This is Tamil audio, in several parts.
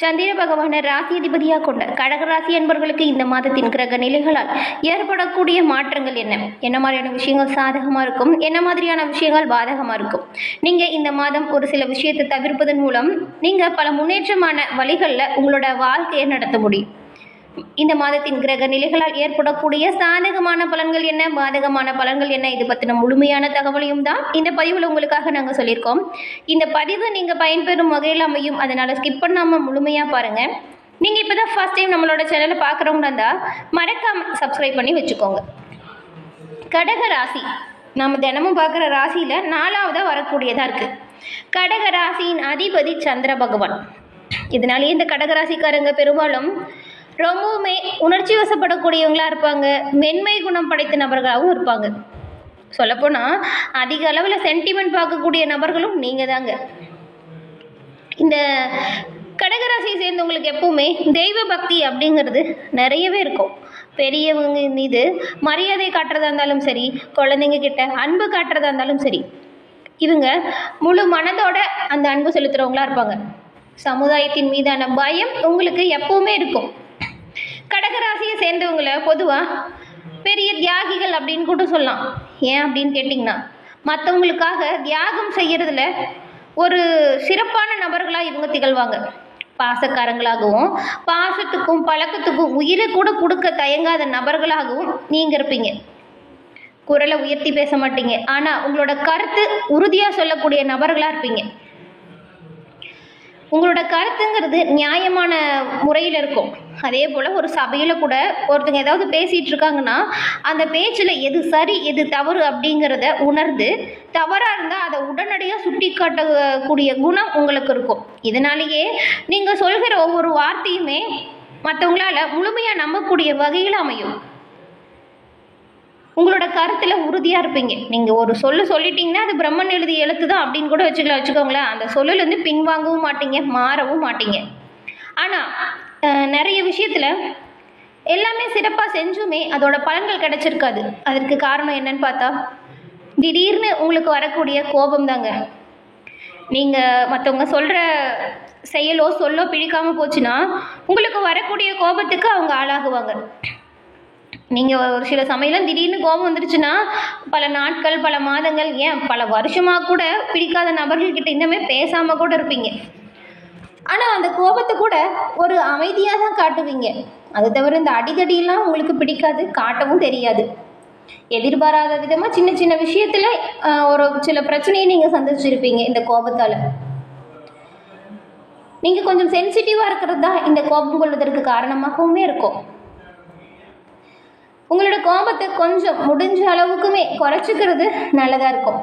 சந்திர பகவானை ராசி அதிபதியாக கொண்ட கடகராசி என்பவர்களுக்கு இந்த மாதத்தின் கிரக நிலைகளால் ஏற்படக்கூடிய மாற்றங்கள் என்ன? என்ன மாதிரியான விஷயங்கள் சாதகமாக இருக்கும்? என்ன மாதிரியான விஷயங்கள் பாதகமாக இருக்கும்? நீங்கள் இந்த மாதம் ஒரு சில விஷயத்தை தவிர்ப்பதன் மூலம் நீங்கள் பல முன்னேற்றமான வழிகளில் உங்களோட வாழ்க்கையை நடத்த முடியும். இந்த மாதத்தின் கிரக நிலைகளால் ஏற்படக்கூடிய சாதகமான பலன்கள் என்ன? பாதகமான பலன்கள் என்ன? இது பற்றின முழுமையான தகவலையும் தான் இந்த பதிவில் உங்களுக்காக நாங்கள் சொல்லியிருக்கோம். இந்த பதிவு நீங்கள் பயன்பெறும் வகையில் அமையும். அதனால் ஸ்கிப் பண்ணாமல் முழுமையாக பாருங்கள் நீங்கள் இப்போ தான் ஃபஸ்ட் டைம் நம்மளோட சேனலை பார்க்குறவங்களா இருந்தால் மறக்காமல் சப்ஸ்கிரைப் பண்ணி வச்சுக்கோங்க. கடக ராசி. நாம் தினமும் பார்க்குற ராசியில் நாலாவதாக வரக்கூடியதாக இருக்குது கடக ராசியின் அதிபதி சந்திர பகவான். இதனாலேயே இந்த கடகராசிக்காரங்க பெரும்பாலும் ரொம்பவுமே உணர்ச்சி வசப்படக்கூடியவங்களா இருப்பாங்க. மென்மை குணம் படைத்த நபர்களாகவும் இருப்பாங்க. சொல்லப்போனால் அதிக அளவில் சென்டிமெண்ட் பார்க்கக்கூடிய நபர்களும் நீங்கள் தாங்க. இந்த கடகராசியை சேர்ந்தவங்களுக்கு எப்பவுமே தெய்வ பக்தி அப்படிங்கிறது நிறையவே இருக்கும். பெரியவங்க மீது மரியாதை காட்டுறதா இருந்தாலும் சரி குழந்தைங்க கிட்ட அன்பு காட்டுறதா இருந்தாலும் சரி இவங்க முழு மனதோட அந்த அன்பு செலுத்துகிறவங்களா இருப்பாங்க. சமுதாயத்தின் மீதான பயம் உங்களுக்கு எப்பவுமே இருக்கும். கடகராசியை சேர்ந்தவங்களை பொதுவாக பெரிய தியாகிகள் அப்படின்னு கூட சொல்லலாம். ஏன் அப்படின்னு கேட்டிங்கன்னா மற்றவங்களுக்காக தியாகம் செய்கிறதுல ஒரு சிறப்பான நபர்களாக இவங்க திகழ்வாங்க. பாசக்காரங்களாகவும் பாசத்துக்கும் பழக்கத்துக்கும் உயிரை கூட கொடுக்க தயங்காத நபர்களாகவும் நீங்கள் இருப்பீங்க. குரலை உயர்த்தி பேச மாட்டீங்க. ஆனால் உங்களோட கருத்து உறுதியாக சொல்லக்கூடிய நபர்களாக இருப்பீங்க. உங்களோட கருத்துங்கிறது நியாயமான முறையில் இருக்கும். அதே போல் ஒரு சபையில் கூட ஒருத்தங்க ஏதாவது பேசிகிட்டு இருக்காங்கன்னா அந்த பேச்சில் எது சரி எது தவறு அப்படிங்கிறத உணர்ந்து தவறாக இருந்தால் அதை உடனடியாக சுட்டி காட்டக்கூடிய குணம் உங்களுக்கு இருக்கும். இதனாலேயே நீங்கள் சொல்கிற ஒவ்வொரு வார்த்தையுமே மற்றவங்களால முழுமையாக நம்பக்கூடிய வகையில் அமையும். உங்களோட கருத்தில் உறுதியாக இருப்பீங்க. நீங்கள் ஒரு சொல்லு சொல்லிட்டீங்கன்னா அது பிரம்மன் எழுதிய எழுத்து தான் அப்படின்னு கூட வச்சுக்கலாம் வச்சுக்கோங்களேன். அந்த சொல்லுலேருந்து பின்வாங்கவும் மாட்டீங்க மாறவும் மாட்டீங்க. ஆனால் நிறைய விஷயத்தில் எல்லாமே சிறப்பாக செஞ்சுமே அதோட பலன்கள் கிடைச்சிருக்காது. அதற்கு காரணம் என்னன்னு பார்த்தா திடீர்னு உங்களுக்கு வரக்கூடிய கோபம் தாங்க நீங்கள் மற்றவங்க சொல்கிற செயலோ சொல்லோ பிடிக்காமல் போச்சுன்னா உங்களுக்கு வரக்கூடிய கோபத்துக்கு அவங்க ஆளாகுவாங்க. நீங்கள் ஒரு சில சமயம் திடீர்னு கோபம் வந்துருச்சுன்னா பல நாட்கள் பல மாதங்கள் ஏன் பல வருஷமாக கூட பிடிக்காத நபர்கள்கிட்ட இன்னுமே பேசாமல் கூட இருப்பீங்க. ஆனால் அந்த கோபத்தை கூட ஒரு அமைதியாக தான் காட்டுவீங்க. அது தவிர இந்த அடிதடியெல்லாம் உங்களுக்கு பிடிக்காது காட்டவும் தெரியாது. எதிர்பாராத விதமாக சின்ன சின்ன விஷயத்தில் ஒரு சில பிரச்சனையை நீங்கள் சந்திச்சிருப்பீங்க இந்த கோபத்தால். நீங்கள் கொஞ்சம் சென்சிட்டிவாக இருக்கிறது தான் இந்த கோபம் கொள்வதற்கு காரணமாகவுமே இருக்கும். உங்களோட கோபத்தை கொஞ்சம் முடிஞ்ச அளவுக்குமே குறைச்சிக்கிறது நல்லதாக இருக்கும்.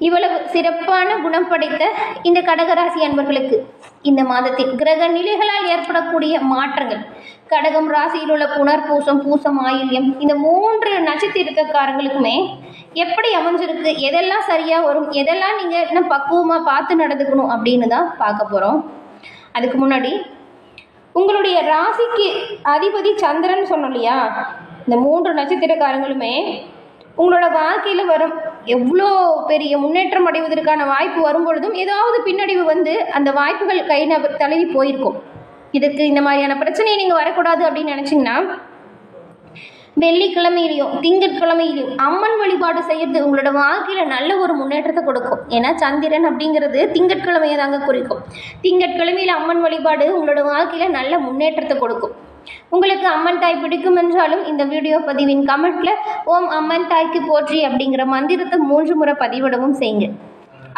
இவ்வளவு சிறப்பான குணம் படைத்த இந்த கடகராசி அன்பர்களுக்கு இந்த மாதத்தில் கிரக நிலைகளால் ஏற்படக்கூடிய மாற்றங்கள் கடகம் ராசியில் உள்ள புனர்பூசம் பூசம் பூசம் ஆயில்யம் இந்த மூன்று நட்சத்திரக்காரங்களுக்குமே எப்படி அமைஞ்சிருக்கு எதெல்லாம் சரியாக வரும் எதெல்லாம் நீங்கள் இன்னும் பக்குவமாக பார்த்து நடந்துக்கணும் அப்படின்னு தான் பார்க்க போகிறோம் அதுக்கு முன்னாடி உங்களுடைய ராசிக்கு அதிபதி சந்திரன் சொன்னோம் இல்லையா? இந்த மூன்று நட்சத்திரக்காரங்களுமே உங்களோட வாழ்க்கையில் வரும். எவ்வளோ பெரிய முன்னேற்றம் அடைவதற்கான வாய்ப்பு வரும் பொழுதும் ஏதாவது பின்னடைவு வந்து அந்த வாய்ப்புகள் கை ந தழுவி போயிருக்கும். இதுக்கு இந்த மாதிரியான பிரச்சனையை நீங்கள் வரக்கூடாது அப்படின்னு நினச்சிங்கன்னா வெள்ளிக்கிழமையிலையும் திங்கட்கிழமையிலையும் அம்மன் வழிபாடு செய்கிறது உங்களோட வாழ்க்கையில் நல்ல ஒரு முன்னேற்றத்தை கொடுக்கும். ஏன்னா சந்திரன் அப்படிங்கிறது திங்கட்கிழமையை தாங்க குறிக்கும். திங்கட்கிழமையில் அம்மன் வழிபாடு உங்களோட வாழ்க்கையில் நல்ல முன்னேற்றத்தை கொடுக்கும். உங்களுக்கு அம்மன் தாய் பிடிக்கும் என்றாலும் இந்த வீடியோ பதிவின் கமெண்ட்ல ஓம் அம்மன் தாய்க்கு போற்றி அப்படிங்கிற மந்திரத்தை மூன்று முறை பதிவிடவும் செய்யுங்க.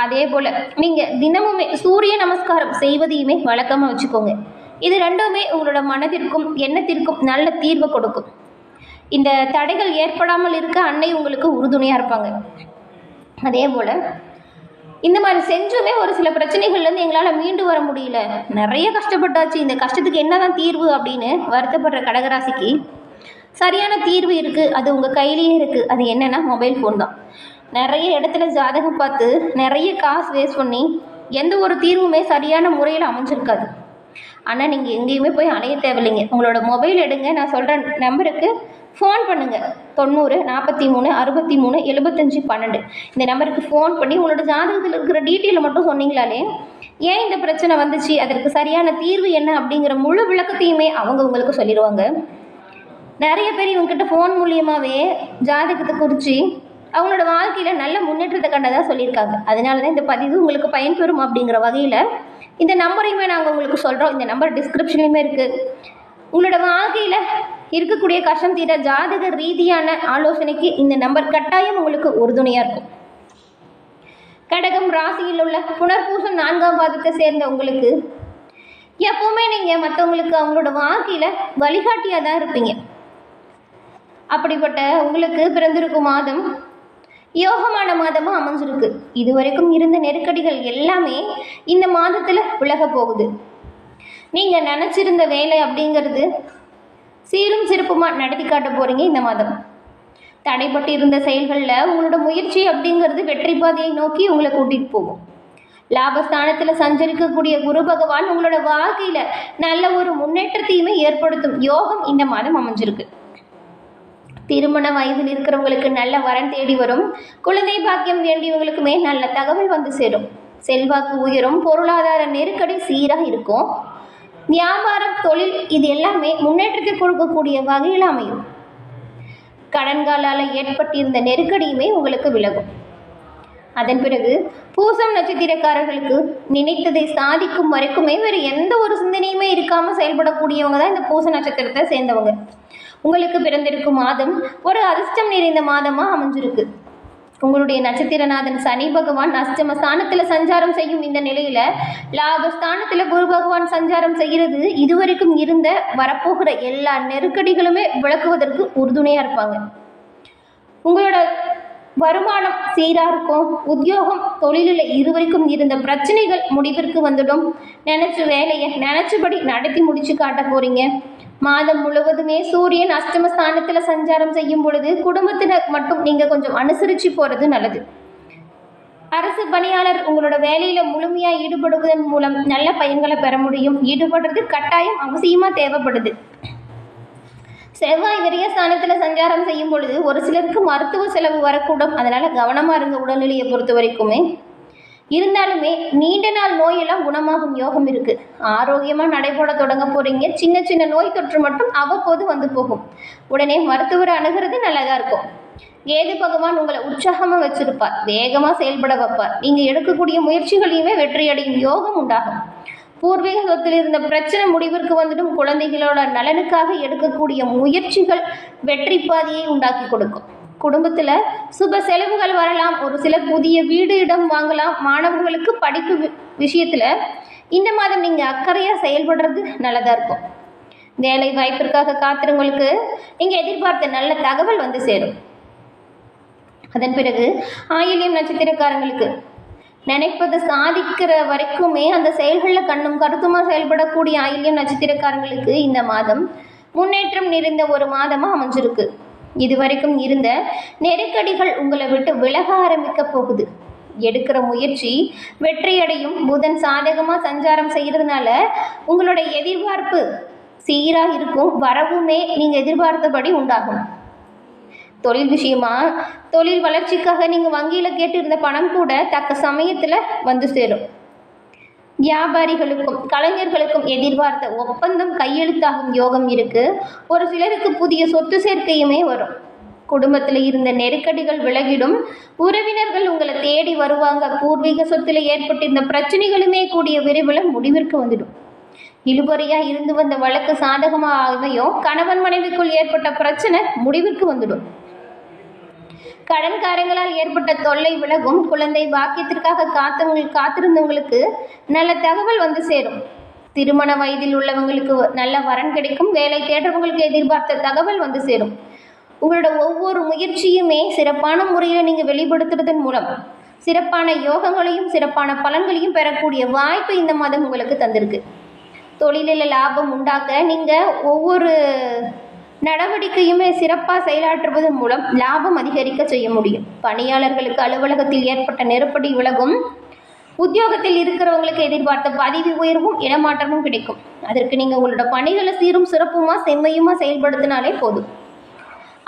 அதே போல் நீங்கள் தினமுமே சூரிய நமஸ்காரம் செய்வதையுமே வழக்கமாக வச்சுக்கோங்க. இது ரெண்டுமே உங்களோட மனதிற்கும் எண்ணத்திற்கும் நல்ல தீர்வை கொடுக்கும். இந்த தடைகள் ஏற்படாமல் இருக்க அன்னை உங்களுக்கு உறுதுணையாக இருப்பாங்க. அதே போல் இந்த மாதிரி செஞ்சுமே ஒரு சில பிரச்சனைகள்லேருந்து எங்களால் மீண்டு வர முடியல. நிறைய கஷ்டப்பட்டாச்சு. இந்த கஷ்டத்துக்கு என்னதான் தீர்வு அப்படின்னு வருத்தப்படுற கடகராசிக்கு சரியான தீர்வு இருக்குது அது உங்கள் கையிலேயே இருக்குது அது என்னென்னா மொபைல் ஃபோன் தான். நிறைய இடத்துல ஜாதகம் பார்த்து நிறைய காசு வேஸ்ட் பண்ணி எந்த ஒரு தீர்வுமே சரியான முறையில் அமைஞ்சிருக்காது. ஆனால் நீங்கள் எங்கேயுமே போய் அலைய தேவையில்லைங்க. உங்களோட மொபைல் எடுங்க. நான் சொல்கிற நம்பருக்கு ஃபோன் பண்ணுங்கள் தொண்ணூறு நாற்பத்தி மூணு அறுபத்தி மூணு எழுபத்தஞ்சி பன்னெண்டு. இந்த நம்பருக்கு ஃபோன் பண்ணி உங்களோட ஜாதகத்தில் இருக்கிற டீட்டெயிலை மட்டும் சொன்னீங்களாலே ஏன் இந்த பிரச்சனை வந்துச்சு? அதற்கு சரியான தீர்வு என்ன? அப்படிங்கிற முழு விளக்கத்தையுமே அவங்க உங்களுக்கு சொல்லிடுவாங்க. நிறைய பேர் இவங்ககிட்ட ஃபோன் மூலியமாகவே ஜாதகத்தை குறித்து அவங்களோட வாழ்க்கையில் நல்ல முன்னேற்றத்தை கண்டதாக சொல்லியிருக்காங்க. அதனால தான் இந்த பதிவு உங்களுக்கு பயன்பெறும் அப்படிங்கிற வகையில் இந்த நம்பரையுமே நாங்கள் உங்களுக்கு சொல்கிறோம் இந்த நம்பர் டிஸ்கிரிப்ஷன்லையுமே இருக்குது உங்களோட வாழ்க்கையில் இருக்கக்கூடிய கஷ்டம் தீர ஜாதக ரீதியான ஆலோசனைக்கு இந்த நம்பர் கட்டாயம் உங்களுக்கு உறுதுணையாக இருக்கும். கடகம் ராசியில் உள்ள புனர்பூசம் நான்காம் பாதத்தை சேர்ந்த உங்களுக்கு எப்பவுமே நீங்கள் மற்றவங்களுக்கு அவங்களோட வாழ்க்கையில் வழிகாட்டியாக தான் இருப்பீங்க. அப்படிப்பட்ட உங்களுக்கு பிறந்திருக்கும் மாதம் யோகமான மாதமாக அமைஞ்சிருக்கு இதுவரைக்கும் இருந்த நெருக்கடிகள் எல்லாமே இந்த மாதத்தில் விலக போகுது. நீங்கள் நினச்சிருந்த வேலை அப்படிங்கிறது சீரும் சிறப்புமாக நடத்தி காட்ட போகிறீங்க இந்த மாதம். தடைப்பட்டு இருந்த செயல்களில் உங்களோட முயற்சி அப்படிங்கிறது வெற்றி பாதையை நோக்கி உங்களை கூட்டிகிட்டு போகும். லாபஸ்தானத்தில் சஞ்சரிக்கக்கூடிய குரு பகவான் உங்களோட வாழ்க்கையில் நல்ல ஒரு முன்னேற்றத்தையுமே ஏற்படுத்தும் யோகம் இந்த மாதம் அமைஞ்சிருக்கு. திருமண வயதில் இருக்கிறவங்களுக்கு நல்ல வரன் தேடி வரும். குழந்தை பாக்கியம் வேண்டியவங்களுக்குமே நல்ல தகவல் வந்து சேரும். செல்வாக்கு உயரும். பொருளாதார நெருக்கடி சீராக இருக்கும். வியாபாரம் தொழில் இது எல்லாமே முன்னேற்றத்தை கொடுக்கக்கூடிய வகையில் அமையும். கடன்காலால் ஏற்பட்டிருந்த நெருக்கடியுமே உங்களுக்கு விலகும். அதன் பிறகு பூசம் நட்சத்திரக்காரர்களுக்கு நினைத்ததை சாதிக்கும் வரைக்குமே வேறு எந்த ஒரு சிந்தனையுமே இருக்காமல் செயல்படக்கூடியவங்க தான் இந்த பூச நட்சத்திரத்தை சேர்ந்தவங்க. உங்களுக்கு பிறந்திருக்கும் மாதம் ஒரு அதிர்ஷ்டம் நிறைந்த மாதமாக அமைஞ்சிருக்கு. உங்களுடைய நட்சத்திரநாதன் சனி பகவான் அஷ்டம ஸ்தானத்தில் சஞ்சாரம் செய்யும் இந்த நிலையில லாபஸ்தானத்தில் குரு பகவான் சஞ்சாரம் செய்கிறது இதுவரைக்கும் இருந்த வரப்போகிற எல்லா நெருக்கடிகளுமே விளக்குவதற்கு உறுதுணையாக இருப்பாங்க. உங்களோட வருமானம் சீராக இருக்கும். உத்தியோகம் தொழிலில் இருவருக்கும் இருந்த பிரச்சனைகள் முடிவிற்கு வந்துடும். நினச்ச வேலையை நினச்சபடி நடத்தி முடிச்சு காட்ட போறீங்க. மாதம் முழுவதுமே சூரியன் அஷ்டமஸ்தானத்தில் சஞ்சாரம் செய்யும் பொழுது குடும்பத்தினர் மட்டும் நீங்கள் கொஞ்சம் அனுசரித்து போகிறது நல்லது. அரசு பணியாளர் உங்களோட வேலையில் முழுமையாக ஈடுபடுவதன் மூலம் நல்ல பயன்களை பெற முடியும். ஈடுபடுறது கட்டாயம் அவசியமாக தேவைப்படுது. செவ்வாய் விரயஸ்தானத்தில் சஞ்சாரம் செய்யும் பொழுது ஒரு சிலருக்கு மருத்துவ செலவு வரக்கூடும். அதனால் கவனமாக இருங்க உடல்நிலையை பொறுத்த வரைக்குமே. இருந்தாலுமே நீண்ட நாள் நோயெல்லாம் குணமாகும் யோகம் இருக்கு. ஆரோக்கியமாக நடைபோட தொடங்க போறீங்க. சின்ன சின்ன நோய் தொற்று மட்டும் அவ்வப்போது வந்து போகும். உடனே மருத்துவரை அணுகிறது நல்லதா இருக்கும். கேது பகவான் உங்களை உற்சாகமாக வச்சிருப்பார். வேகமாக செயல்பட வைப்பார். நீங்கள் எடுக்கக்கூடிய முயற்சிகளையுமே வெற்றியடையும் யோகம் உண்டாகும். பூர்வீக சொத்தில் இருந்த பிரச்சனை முடிவிற்கு வந்துடும் குழந்தைகளோட நலனுக்காக எடுக்கக்கூடிய முயற்சிகள் வெற்றி பாதையை உண்டாக்கி கொடுக்கும். குடும்பத்தில் சுப செலவுகள் வரலாம். ஒரு சில புதிய வீடு இடம் வாங்கலாம். மாணவர்களுக்கு படிப்பு வி- விஷயத்தில் இந்த மாதம் நீங்கள் அக்கறையாக செயல்படுறது நல்லதாக இருக்கும். வேலை வாய்ப்பிற்காக காத்திரவங்களுக்கு நீங்கள் எதிர்பார்த்த நல்ல தகவல் வந்து சேரும். அதன் பிறகு ஆயில்யம் நட்சத்திரக்காரங்களுக்கு நினைப்பது சாதிக்கிற வரைக்குமே அந்த செயல்களில் கண்ணும் கருத்துமாக செயல்படக்கூடிய ஆயில்யம் நட்சத்திரக்காரங்களுக்கு இந்த மாதம் முன்னேற்றம் நிறைந்த ஒரு மாதமாக அமைஞ்சிருக்கு. இதுவரைக்கும் இருந்த நெருக்கடிகள் உங்களை விட்டு விலக ஆரம்பிக்க போகுது. எடுக்கிற முயற்சி வெற்றியடையும். புதன் சாதகமாக சஞ்சாரம் செய்கிறதுனால உங்களோட எதிர்பார்ப்பு சீராக இருக்கும். வரவுமே நீங்கள் எதிர்பார்த்தபடி உண்டாகும். தொழில் விஷயமா? தொழில் வளர்ச்சிக்காக நீங்கள் வங்கியில் கேட்டிருந்த பணம் கூட தக்க சமயத்தில் வந்து சேரும். வியாபாரிகளுக்கும் கலைஞர்களுக்கும் எதிர்பார்த்த ஒப்பந்தம் கையெழுத்தாகும் யோகம் இருக்கு. ஒரு சிலருக்கு புதிய சொத்து சேர்க்கையுமே வரும். குடும்பத்தில் இருந்த நெருக்கடிகள் விலகிடும். உறவினர்கள் உங்களை தேடி வருவாங்க. பூர்வீக சொத்துல ஏற்பட்டிருந்த பிரச்சனைகளுமே கூடிய விரைவில் முடிவிற்கு வந்துடும். இழுபறியாக இருந்து வந்த வழக்கு சாதகமாக அமையும் கணவன் மனைவிக்குள் ஏற்பட்ட பிரச்சனை முடிவிற்கு வந்துடும். கடன்காரங்களால் ஏற்பட்ட தொல்லை விலகும் குழந்தை பாக்கியத்திற்காக காத்தவங்க காத்திருந்தவங்களுக்கு நல்ல தகவல் வந்து சேரும். திருமண வயதில் உள்ளவங்களுக்கு நல்ல வரன் கிடைக்கும். வேலை தேடுறவங்களுக்கு எதிர்பார்த்த தகவல் வந்து சேரும். உங்களோட ஒவ்வொரு முயற்சியுமே சிறப்பான முறையில் நீங்கள் வெளிப்படுத்துறதன் மூலம் சிறப்பான யோகங்களையும் சிறப்பான பலன்களையும் பெறக்கூடிய வாய்ப்பு இந்த மாதம் உங்களுக்கு தந்திருக்கு. தொழிலில் லாபம் உண்டாக்க நீங்கள் ஒவ்வொரு நடவடிக்கையுமே சிறப்பாக செயலாற்றுவதன் மூலம் லாபம் அதிகரிக்க செய்ய முடியும். பணியாளர்களுக்கு அலுவலகத்தில் ஏற்பட்ட நெருப்படி விலகும். உத்தியோகத்தில் இருக்கிறவங்களுக்கு எதிர்பார்த்த பதவி உயர்வும் இடமாற்றமும் கிடைக்கும். அதற்கு நீங்கள் உங்களோட பணிகளை சீரும் சிறப்புமா செம்மையுமா செயல்படுத்தினாலே போதும்.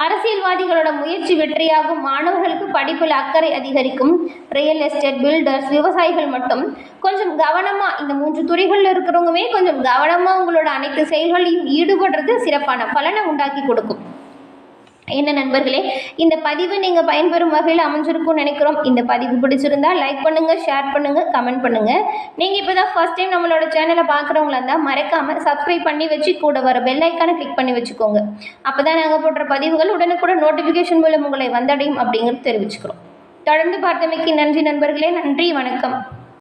அரசியல்வாதிகளோட முயற்சி வெற்றியாகும். மாணவர்களுக்கு படிப்பில் அக்கறை அதிகரிக்கும். ரியல் எஸ்டேட் பில்டர்ஸ் விவசாயிகள் மட்டும். கொஞ்சம் கவனமாக இந்த மூன்று துறைகளில் இருக்கிறவங்கமே கொஞ்சம் கவனமாக உங்களோட அனைத்து செயல்களையும் ஈடுபடுறது சிறப்பான பலனை உண்டாக்கி கொடுக்கும். என்ன நண்பர்களே இந்த பதிவு நீங்கள் பயன்பெறும் வகையில் அமைஞ்சிருக்கும்னு நினைக்கிறோம். இந்த பதிவு பிடிச்சிருந்தா லைக் பண்ணுங்கள் ஷேர் பண்ணுங்கள் கமெண்ட் பண்ணுங்கள் நீங்கள் இப்போ தான் ஃபஸ்ட் டைம் நம்மளோட சேனலை பார்க்குறவங்களா இருந்தால் மறக்காமல் சப்ஸ்கிரைப் பண்ணி வச்சு கூட வர பெல் ஐக்கானை கிளிக் பண்ணி வச்சுக்கோங்க. அப்போ தான் நாங்கள் போடுற பதிவுகள் உடனுக்குடன் நோட்டிஃபிகேஷன் மூலம் உங்களை வந்தடையும் அப்படிங்கிறது தெரிவிச்சுக்கிறோம். தொடர்ந்து பார்த்தமைக்கு நன்றி நண்பர்களே நன்றி வணக்கம்.